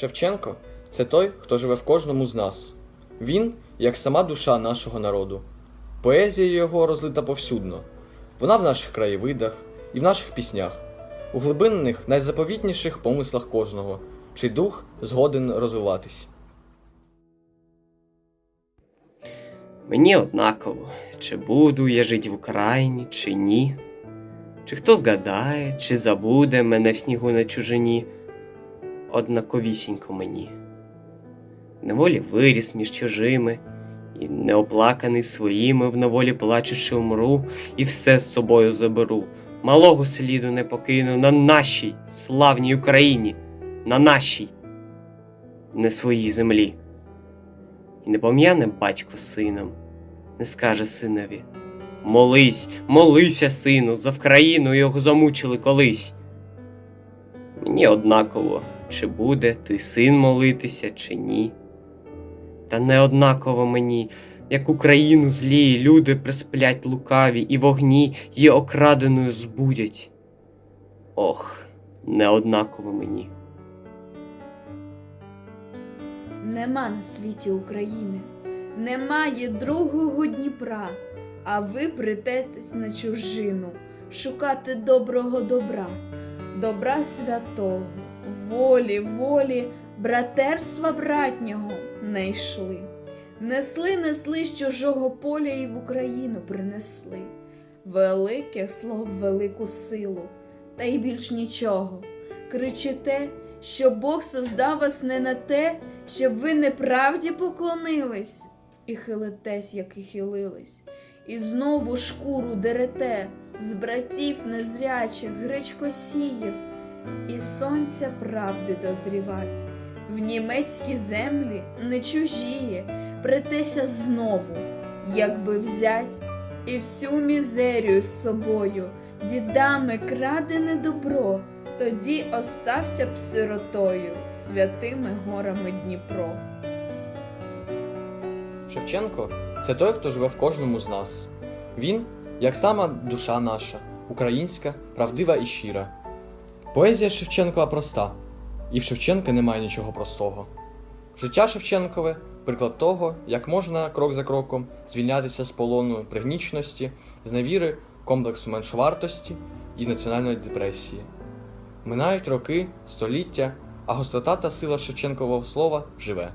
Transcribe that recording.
Шевченко це той, хто живе в кожному з нас. Він, як сама душа нашого народу. Поезія його розлита повсюдно. Вона в наших краєвидах і в наших піснях, у глибинних, найзаповітніших помислах кожного, чий дух згоден розвиватись. Мені однаково, чи буду я жить в Україні, чи ні. Чи хто згадає, чи забуде мене в снігу на чужині, однаковісінько мені. Неволі виріс між чужими, і неоплаканий своїми, в неволі плачучи умру, і все з собою заберу. Малого сліду не покину на нашій славній Україні, на нашій, не своїй землі. І не пом'яне батько сином, не скаже синові. Молись, молися, сину, за Вкраїну його замучили колись. Мені однаково, чи буде той син молитися, чи ні. Та не однаково мені, як Україну злі люди присплять лукаві і вогні її окраденою збудять. Ох, не однаково мені. Нема на світі України, немає другого Дніпра, а ви притетесь на чужину шукати доброго добра, добра святого, волі, волі, братерства братнього не йшли. Несли, несли з чужого поля і в Україну принесли. Великих слов, велику силу, та й більш нічого. Кричите, що Бог создав вас не на те, щоб ви неправді поклонились, і хилитесь, як і хилились, і знову шкуру дерете з братів незрячих гречкосіїв, і сонця правди дозрівать. В німецькі землі не чужіє, претеся знову, якби взять і всю мізерію з собою, дідами крадене добро, тоді остався б сиротою святими горами Дніпро. Шевченко це той, хто живе в кожному з нас. Він, як сама душа наша, українська, правдива і щира. Поезія Шевченкова проста, і в Шевченка немає нічого простого. Життя Шевченкове приклад того, як можна крок за кроком звільнятися з полону пригнічності, зневіри, комплексу меншовартості і національної депресії. Минають роки, століття, а гострота та сила Шевченкового слова живе.